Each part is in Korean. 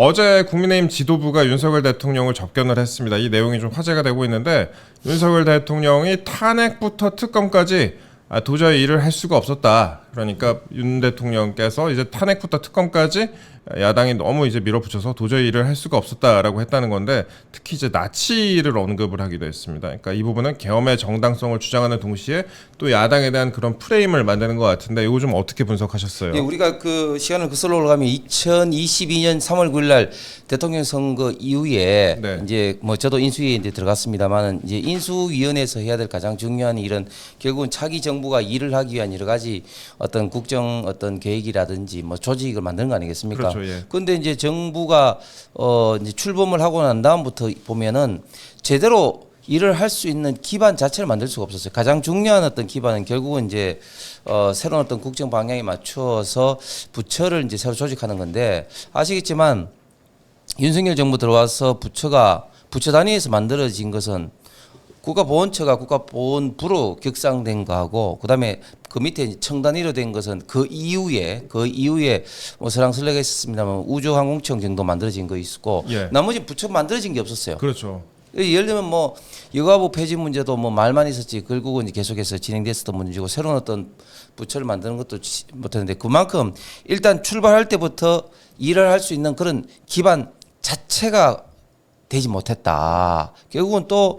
어제 국민의힘 지도부가 윤석열 대통령을 접견을 했습니다. 이 내용이 좀 화제가 되고 있는데 윤석열 대통령이 탄핵부터 특검까지 아, 도저히 일을 할 수가 없었다. 그러니까 윤 대통령께서 이제 탄핵부터 특검까지 야당이 너무 이제 밀어붙여서 도저히 일을 할 수가 없었다라고 했다는 건데 특히 이제 나치를 언급을 하기도 했습니다. 그러니까 이 부분은 계엄의 정당성을 주장하는 동시에 또 야당에 대한 그런 프레임을 만드는 것 같은데 이거 좀 어떻게 분석하셨어요? 예, 우리가 그 시간을 거슬러 올라가면 2022년 3월 9일 날 대통령 선거 이후에 네. 이제 뭐 저도 인수위에 이제 들어갔습니다만은 이제 인수위원회에서 해야 될 가장 중요한 일은 결국은 차기 정부가 일을 하기 위한 여러 가지 어떤 국정 어떤 계획이라든지 뭐 조직을 만드는 거 아니겠습니까? 그렇죠, 예. 근데 이제 정부가 어 이제 출범을 하고 난 다음부터 보면은 제대로 일을 할 수 있는 기반 자체를 만들 수가 없었어요. 가장 중요한 어떤 기반은 결국은 이제 어 새로운 어떤 국정 방향에 맞추어서 부처를 이제 새로 조직하는 건데 아시겠지만 윤석열 정부 들어와서 부처가 부처 단위에서 만들어진 것은 국가보훈처가 국가보훈부로 격상된 거하고 그다음에 그 밑에 이제 청단 위로 된 것은 그 이후에 그 이후에 뭐 설랑설레가 있었습니다만 우주항공청 정도 만들어진 거 있었고 예. 나머지 부처 만들어진 게 없었어요. 그렇죠. 예를 들면 뭐 여가부 폐지 문제도 뭐 말만 있었지 결국은 계속해서 진행됐었던 문제고 새로운 어떤 부처를 만드는 것도 지- 못했는데 그만큼 일단 출발할 때부터 일을 할 수 있는 그런 기반 자체가 되지 못했다. 결국은 또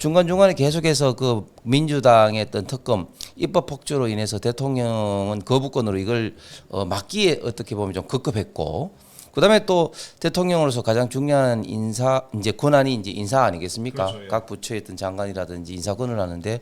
중간중간에 계속해서 그 민주당의 어떤 특검 입법 폭주로 인해서 대통령은 거부권으로 이걸 어 막기에 어떻게 보면 좀 급급했고 그다음에 또 대통령으로서 가장 중요한 인사 이제 권한이 이제 인사 아니겠습니까? 그렇죠, 예. 각 부처에 있던 장관이라든지 인사권을 하는데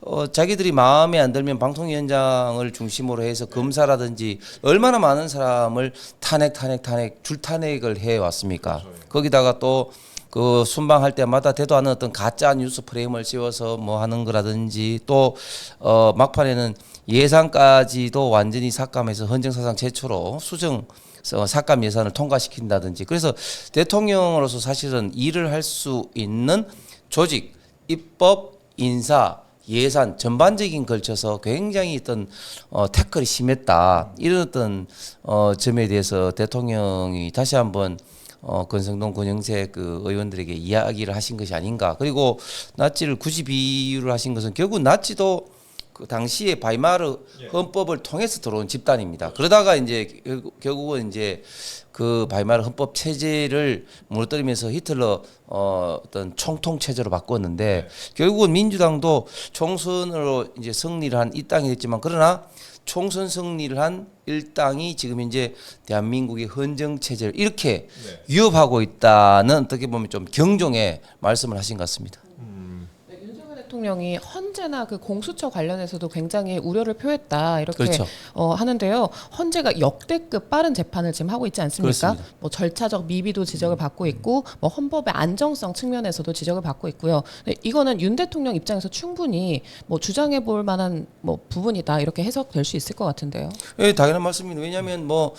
어 자기들이 마음에 안 들면 방통위원장을 중심으로 해서 검사라든지 얼마나 많은 사람을 탄핵 탄핵 탄핵 줄 탄핵을 해 왔습니까? 거기다가 또 그 순방할 때마다 대도 않는 어떤 가짜 뉴스 프레임을 씌워서 뭐 하는 거라든지 또 어 막판에는 예산까지도 완전히 삭감해서 헌정사상 최초로 수정 어, 삭감 예산을 통과시킨다든지. 그래서 대통령으로서 사실은 일을 할 수 있는 조직, 입법, 인사, 예산 전반적인 걸쳐서 굉장히 어떤 어, 태클이 심했다. 이런 어떤 어, 점에 대해서 대통령이 다시 한번 어, 권성동 권영세 그 의원들에게 이야기를 하신 것이 아닌가. 그리고 나치를 굳이 비유를 하신 것은 결국 나치도 그 당시에 바이마르 헌법을 통해서 들어온 집단입니다. 그러다가 이제 결국- 결국은 이제 그 바이마르 헌법 체제를 무너뜨리면서 히틀러 어, 어떤 총통 체제로 바꿨는데 결국은 민주당도 총선으로 이제 승리를 한 이 땅이 됐지만 그러나 총선 승리를 한 일당이 지금 이제 대한민국의 헌정 체제를 이렇게 위협하고 있다는 어떻게 보면 좀 경종의 말씀을 하신 것 같습니다. 대통령이 헌재나 그 공수처 관련해서도 굉장히 우려를 표했다 이렇게 그렇죠. 어, 하는데요. 헌재가 역대급 빠른 재판을 지금 하고 있지 않습니까? 그렇습니다. 뭐 절차적 미비도 지적을 받고 있고 뭐 헌법의 안정성 측면에서도 지적을 받고 있고요. 네, 이거는 윤 대통령 입장에서 충분히 뭐 주장해 볼 만한 뭐 부분이다 이렇게 해석될 수 있을 것 같은데요. 예, 당연한 말씀입니다. 왜냐하면 뭐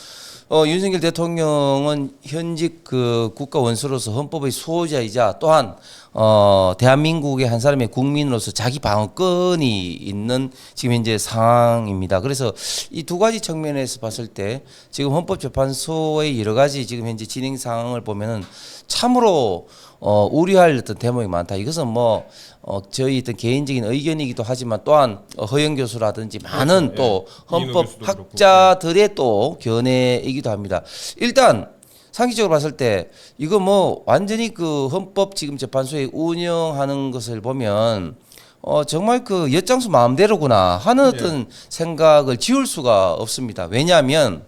어, 윤석열 대통령은 현직 그 국가 원수로서 헌법의 수호자이자 또한 어, 대한민국의 한 사람의 국민으로서 자기 방어권이 있는 지금 현재 상황입니다. 그래서 이 두 가지 측면에서 봤을 때 지금 헌법재판소의 여러 가지 지금 현재 진행 상황을 보면은 참으로 어, 우려할 어떤 대목이 많다. 이것은 뭐 어, 저희 어떤 개인적인 의견이기도 하지만 또한 어, 허영 교수라든지 많은 그렇죠. 또 예. 헌법. 학자들의 또 견해이기도 합니다. 일단 상식적으로 봤을 때 이거 뭐 완전히 그 헌법 지금 재판소에 운영하는 것을 보면 어 정말 그 엿장수 마음대로구나 하는 어떤 생각을 지울 수가 없습니다. 왜냐하면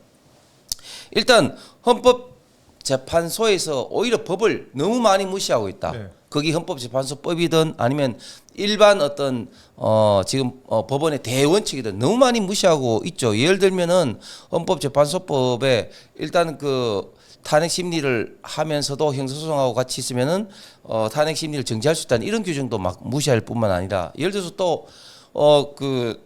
일단 헌법 재판소에서 오히려 법을 너무 많이 무시하고 있다. 네. 거기 헌법재판소법이든 아니면 일반 어떤 어 지금 어 법원의 대원칙이든 너무 많이 무시하고 있죠. 예를 들면은 헌법재판소법에 일단 그 탄핵 심리를 하면서도 형사소송하고 같이 있으면은 어 탄핵 심리를 정지할 수 있다는 이런 규정도 막 무시할 뿐만 아니라 예를 들어서 또어그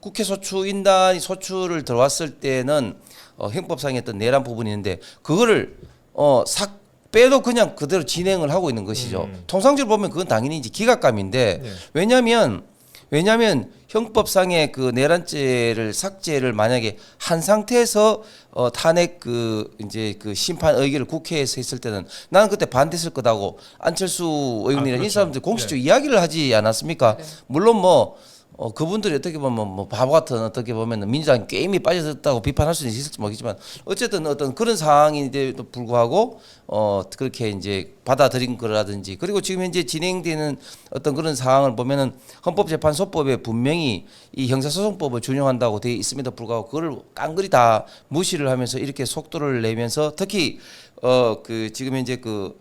국회 소추인단이 소추를 들어왔을 때는 어, 형법상의 어떤 내란 부분이 있는데 그거를 어, 삭 빼도 그냥 그대로 진행을 하고 있는 것이죠. 음. 통상적으로 보면 그건 당연히 이제 기각감인데 네. 왜냐하면 왜냐하면 형법상의 그 내란죄를 삭제를 만약에 한 상태에서 어, 탄핵 그 이제 그 심판 의결을 국회에서 했을 때는 나는 그때 반대했을 거다고 안철수 의원이나 아, 이 그렇죠. 사람들 공식적으로 이야기를 하지 않았습니까? 물론 뭐 어, 그분들이 어떻게 보면 뭐 바보 같은 어떻게 보면 민주당 게임이 빠져들었다고 비판할 수는 있을지 모르겠지만 어쨌든 어떤 그런 상황인데도 불구하고 어 그렇게 이제 받아들인 거라든지 그리고 지금 현재 진행되는 어떤 그런 상황을 보면은 헌법재판소법에 분명히 이 형사소송법을 준용한다고 되어 있음에도 불구하고 그걸 깡그리 다 무시를 하면서 이렇게 속도를 내면서 특히 어 그 지금 현재 그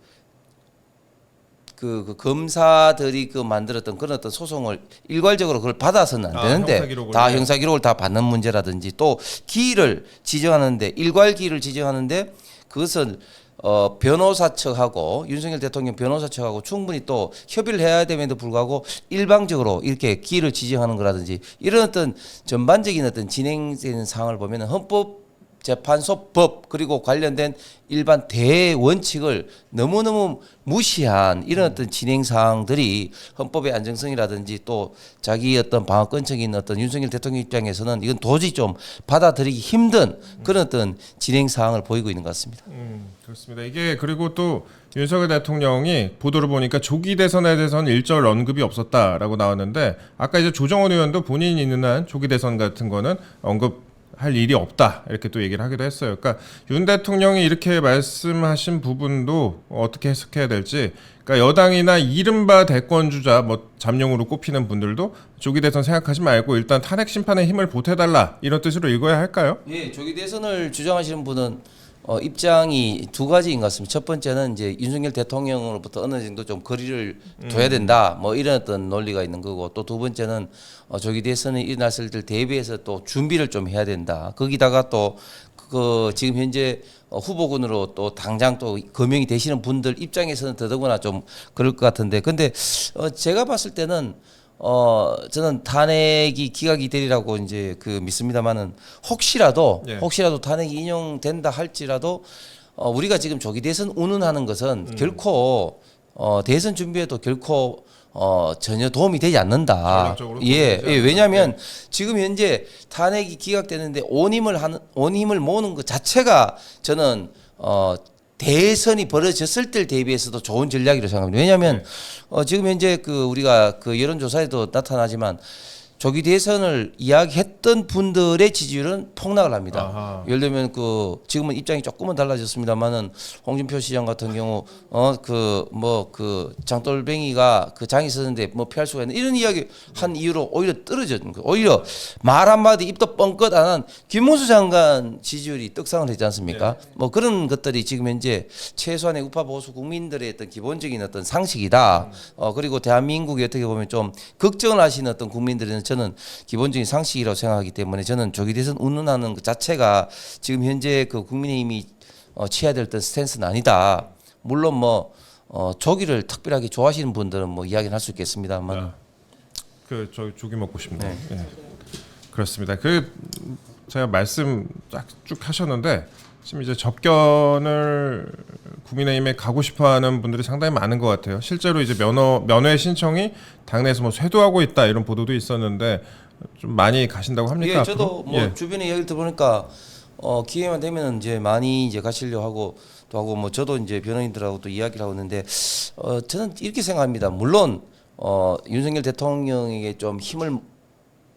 그, 그 검사들이 그 만들었던 그런 어떤 소송을 일괄적으로 그걸 받아서는 안 아, 되는데 형사 기록을. 다 네. 형사 기록을 다 받는 문제라든지 또 기일을 지정하는데 일괄 기일을 지정하는데 그것을 어 변호사 측하고 윤석열 대통령 변호사 측하고 충분히 또 협의를 해야 됨에도 불구하고 일방적으로 이렇게 기일을 지정하는 거라든지 이런 어떤 전반적인 어떤 진행되는 상황을 보면은 헌법 재판소법 그리고 관련된 일반 대원칙을 너무너무 무시한 이런 어떤 진행 사항들이 헌법의 안정성이라든지 또 자기 어떤 방어권적인 어떤 윤석열 대통령 입장에서는 이건 도저히 좀 받아들이기 힘든 그런 어떤 진행 사항을 보이고 있는 것 같습니다. 음, 그렇습니다. 이게 그리고 또 윤석열 대통령이 보도를 보니까 조기 대선에 대해서는 일절 언급이 없었다라고 나왔는데 아까 이제 조정원 의원도 본인이 있는 한 조기 대선 같은 거는 언급 할 일이 없다 이렇게 또 얘기를 하기도 했어요. 그러니까 윤 대통령이 이렇게 말씀하신 부분도 어떻게 해석해야 될지 그러니까 여당이나 이른바 대권 주자 뭐 잠룡으로 꼽히는 분들도 조기 대선 생각하지 말고 일단 탄핵 심판에 힘을 보태달라 이런 뜻으로 읽어야 할까요? 예, 조기 대선을 주장하시는 분은 어, 입장이 두 가지인 것 같습니다. 첫 번째는 이제 윤석열 대통령으로부터 어느 정도 좀 거리를 둬야 된다. 뭐 이런 어떤 논리가 있는 거고 또 두 번째는 어, 조기 대선이 일어났을 때 대비해서 또 준비를 좀 해야 된다. 거기다가 또 그 지금 현재 어, 후보군으로 또 당장 또 거명이 되시는 분들 입장에서는 더더구나 좀 그럴 것 같은데 근데 어, 제가 봤을 때는 어 저는 탄핵이 기각이 되리라고 이제 그 믿습니다만은 혹시라도 예. 혹시라도 탄핵이 인용된다 할지라도 어 우리가 지금 조기 대선 운운하는 것은 결코 어 대선 준비에도 결코 어 전혀 도움이 되지 않는다. 예, 되지 예. 왜냐하면 지금 현재 탄핵이 기각되는데 온 힘을 하는 온 힘을 모으는 것 자체가 저는 어 대선이 벌어졌을 때를 대비해서도 좋은 전략이라고 생각합니다. 왜냐하면 네. 어 지금 현재 그 우리가 그 여론조사에도 나타나지만 조기 대선을 이야기했던 분들의 지지율은 폭락을 합니다. 아하. 예를 들면 그 지금은 입장이 조금은 달라졌습니다만은 홍준표 시장 같은 경우 어 그 뭐 그 장돌뱅이가 그 장이 있었는데 뭐 피할 수가 있는 이런 이야기 한 이유로 오히려 떨어졌는 거. 오히려 말 한마디 입도 뻥끗 안 한 김문수 장관 지지율이 떡상을 했지 않습니까? 뭐 그런 것들이 지금 현재 최소한의 우파 보수 국민들의 어떤 기본적인 어떤 상식이다. 어 그리고 대한민국이 어떻게 보면 좀 걱정을 하시는 어떤 국민들은 저는 기본적인 상식이라고 생각하기 때문에 저는 조기 대선 운운하는 것 자체가 지금 현재 그 국민의힘이 어, 취해야 될 어떤 스탠스는 아니다. 물론 뭐 어, 조기를 특별하게 좋아하시는 분들은 뭐 이야기는 할 수 있겠습니다만 그저 조기 먹고 싶네요. 예. 그렇습니다. 그 제가 말씀 딱쭉 하셨는데 지금 이제 접견을 국민의힘에 가고 싶어하는 분들이 상당히 많은 것 같아요. 실제로 이제 면허 면회 신청이 당내에서 뭐 쇄도하고 있다 이런 보도도 있었는데 좀 많이 가신다고 합니까? 예, 저도? 뭐 예. 주변에 이야기를 들어보니까 어, 기회만 되면 이제 많이 이제 가시려 하고 또 하고 뭐 저도 이제 변호인들하고 또 이야기를 하고 있는데 어, 저는 이렇게 생각합니다. 물론 어, 윤석열 대통령에게 좀 힘을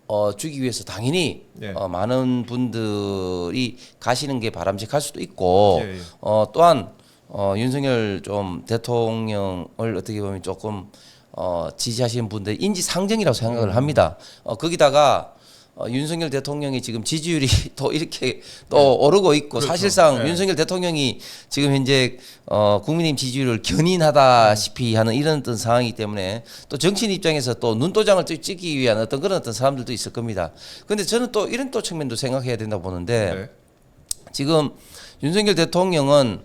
어, 주기 위해서 당연히 예. 어, 많은 분들이 가시는 게 바람직할 수도 있고 예, 예. 어, 또한 어, 윤석열 좀 대통령을 어떻게 보면 조금 어, 지지하시는 분들 인지 상정이라고 생각을 음. 합니다. 어, 거기다가 어, 윤석열 대통령이 지금 지지율이 또 이렇게 또 오르고 있고 그렇죠. 사실상 네. 윤석열 대통령이 지금 현재 어, 국민의힘 지지율을 견인하다시피 하는 이런 어떤 상황이기 때문에 또 정치인 입장에서 또 눈도장을 또 찍기 위한 어떤 그런 어떤 사람들도 있을 겁니다. 근데 저는 또 이런 또 측면도 생각해야 된다고 보는데 네. 지금 윤석열 대통령은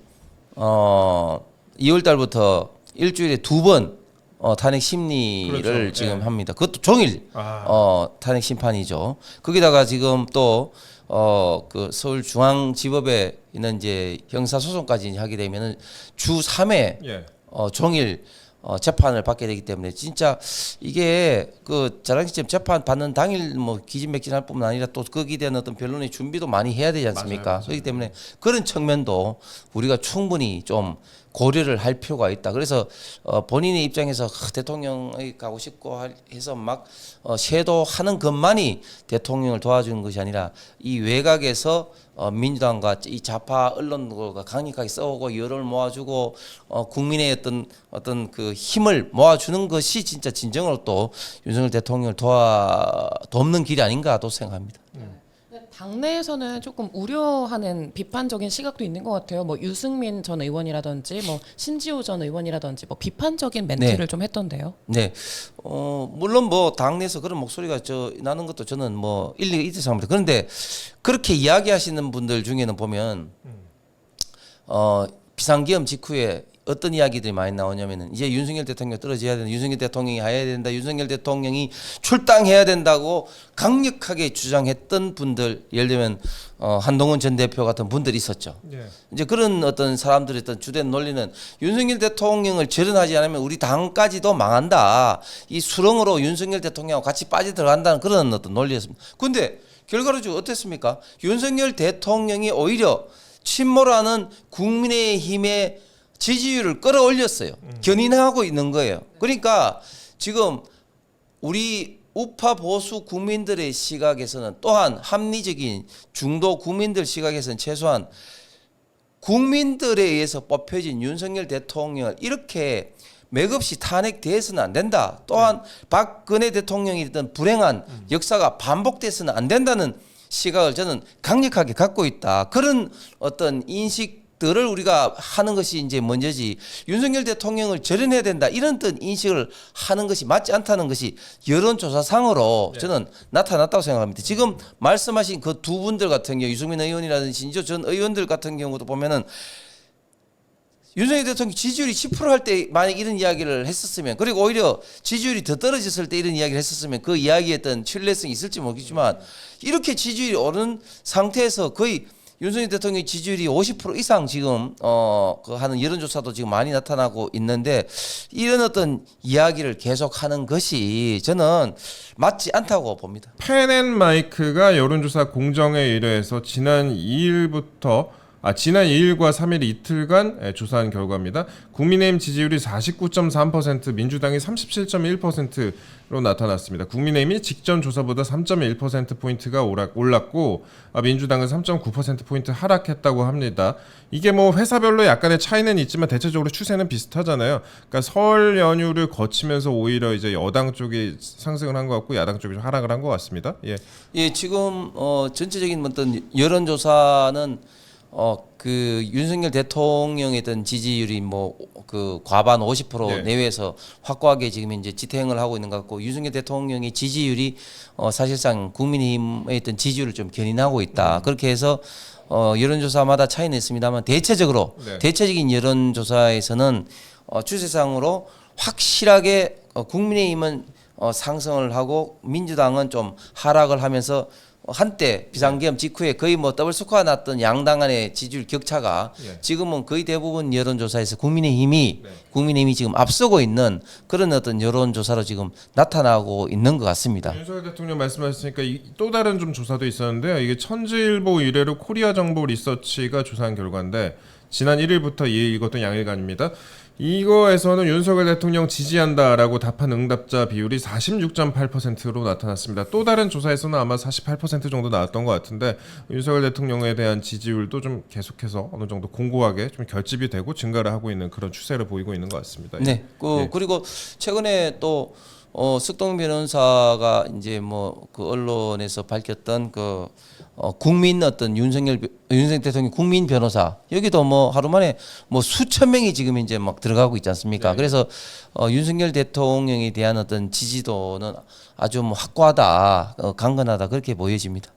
어 2월 달부터 일주일에 두 번 어, 탄핵 심리를 그렇죠. 지금 예. 합니다. 그것도 종일 아. 어, 탄핵 심판이죠. 거기다가 지금 또 어, 그 서울중앙지법에 있는 이제 형사소송까지 하게 되면은 주 3회 예. 어, 종일 어, 재판을 받게 되기 때문에 진짜 이게 그 자랑시점 재판 받는 당일 뭐 기진맥진할 뿐만 아니라 또 거기에 대한 어떤 변론의 준비도 많이 해야 되지 않습니까? 맞아요, 맞아요. 그렇기 때문에 그런 측면도 우리가 충분히 좀 고려를 할 필요가 있다. 그래서 어, 본인의 입장에서 하, 대통령이 가고 싶고 할- 해서 막 어, 쇄도하는 것만이 대통령을 도와주는 것이 아니라 이 외곽에서 어, 민주당과 이 좌파 언론과 강력하게 싸우고 여론을 모아주고 어, 국민의 어떤 어떤 그 힘을 모아주는 것이 진짜 진정으로 또 윤석열 대통령을 도와 돕는 길이 아닌가 또 생각합니다. 당내에서는 조금 우려하는 비판적인 시각도 있는 것 같아요. 뭐 유승민 전 의원이라든지 뭐 신지호 전 의원이라든지 뭐 비판적인 멘트를 네. 좀 했던데요. 네, 어 물론 뭐 당내에서 그런 목소리가 저 나는 것도 저는 뭐 일리가 있다고 생각합니다. 그런데 그렇게 이야기하시는 분들 중에는 보면 어 비상기업 직후에 어떤 이야기들이 많이 나오냐면은 이제 윤석열 대통령 떨어져야 된다, 윤석열 대통령이 해야 된다, 윤석열 대통령이 출당해야 된다고 강력하게 주장했던 분들, 예를 들면 어 한동훈 전 대표 같은 분들이 있었죠. 예. 이제 그런 어떤 사람들의 어떤 주된 논리는 윤석열 대통령을 절연하지 않으면 우리 당까지도 망한다. 이 수렁으로 윤석열 대통령하고 같이 빠져 들어간다는 그런 어떤 논리였습니다. 근데 결과로 지금 어땠습니까? 윤석열 대통령이 오히려 침몰하는 국민의힘의 지지율을 끌어올렸어요. 견인하고 있는 거예요. 그러니까 지금 우리 우파 보수 국민들의 시각에서는 또한 합리적인 중도 국민들 시각에서는 최소한 국민들에 의해서 뽑혀진 윤석열 대통령을 이렇게 맥없이 탄핵돼서는 안 된다. 또한 박근혜 대통령이 있던 불행한 역사가 반복돼서는 안 된다는 시각을 저는 강력하게 갖고 있다. 그런 어떤 인식 들을 우리가 하는 것이 이제 먼저지 윤석열 대통령을 절연해야 된다. 이런 어떤 인식을 하는 것이 맞지 않다는 것이 여론조사상으로 저는 나타났다고 생각합니다. 지금 말씀하신 그 두 분들 같은 경우 유승민 의원이라든지 신지호 전 의원들 같은 경우도 보면은 윤석열 대통령 지지율이 10%할 때 만약 이런 이야기를 했었으면 그리고 오히려 지지율이 더 떨어졌을 때 이런 이야기를 했었으면 그 이야기에 어떤 신뢰성이 있을지 모르겠지만 이렇게 지지율이 오른 상태에서 거의 윤석열 대통령의 지지율이 50% 이상 지금 어 그 하는 여론조사도 지금 많이 나타나고 있는데 이런 어떤 이야기를 계속하는 것이 저는 맞지 않다고 봅니다. 펜앤마이크가 여론조사 공정에 의뢰해서 지난 2일부터 아 지난 2일과 3일 이틀간 예, 조사한 결과입니다. 국민의힘 지지율이 49.3%, 민주당이 37.1%로 나타났습니다. 국민의힘이 직전 조사보다 3.1% 포인트가 올랐고 아, 민주당은 3.9% 포인트 하락했다고 합니다. 이게 뭐 회사별로 약간의 차이는 있지만 대체적으로 추세는 비슷하잖아요. 그러니까 설 연휴를 거치면서 오히려 이제 여당 쪽이 상승을 한 것 같고 야당 쪽이 좀 하락을 한 것 같습니다. 예. 예, 지금 어 전체적인 어떤 여론조사는 어 그 윤석열 대통령의 어떤 지지율이 뭐 그 과반 50% 네. 내외에서 확고하게 지금 이제 지탱을 하고 있는 것 같고 윤석열 대통령의 지지율이 어 사실상 국민의힘의 어떤 지지율을 좀 견인하고 있다. 그렇게 해서 어 여론조사마다 차이는 있습니다만 대체적으로 네. 대체적인 여론조사에서는 어 추세상으로 확실하게 어 국민의힘은 어, 상승을 하고 민주당은 좀 하락을 하면서 한때 비상계엄 직후에 거의 뭐 더블 스코어 났던 양당 간의 지지율 격차가 예. 지금은 거의 대부분 여론조사에서 국민의힘이 네. 국민의힘이 지금 앞서고 있는 그런 어떤 여론조사로 지금 나타나고 있는 것 같습니다. 윤석열 대통령 말씀하셨으니까 이- 또 다른 좀 조사도 있었는데요. 이게 천지일보 이래로 코리아 정보 리서치가 조사한 결과인데 지난 1일부터 2일 이것도 양일간입니다. 이거에서는 윤석열 대통령 지지한다라고 답한 응답자 비율이 46.8%로 나타났습니다. 또 다른 조사에서는 아마 48% 정도 나왔던 것 같은데 윤석열 대통령에 대한 지지율도 좀 계속해서 어느 정도 공고하게 좀 결집이 되고 증가를 하고 있는 그런 추세를 보이고 있는 것 같습니다. 네. 그 예. 그리고 최근에 또 어, 숙동 변호사가 이제 뭐 그 언론에서 밝혔던 그 어, 국민 어떤 윤석열 변- 윤석열 대통령 국민 변호사 여기도 뭐 하루 만에 뭐 수천 명이 지금 이제 막 들어가고 있지 않습니까? 그래서 어, 윤석열 대통령에 대한 어떤 지지도는 아주 뭐 확고하다, 어, 강건하다 그렇게 보여집니다.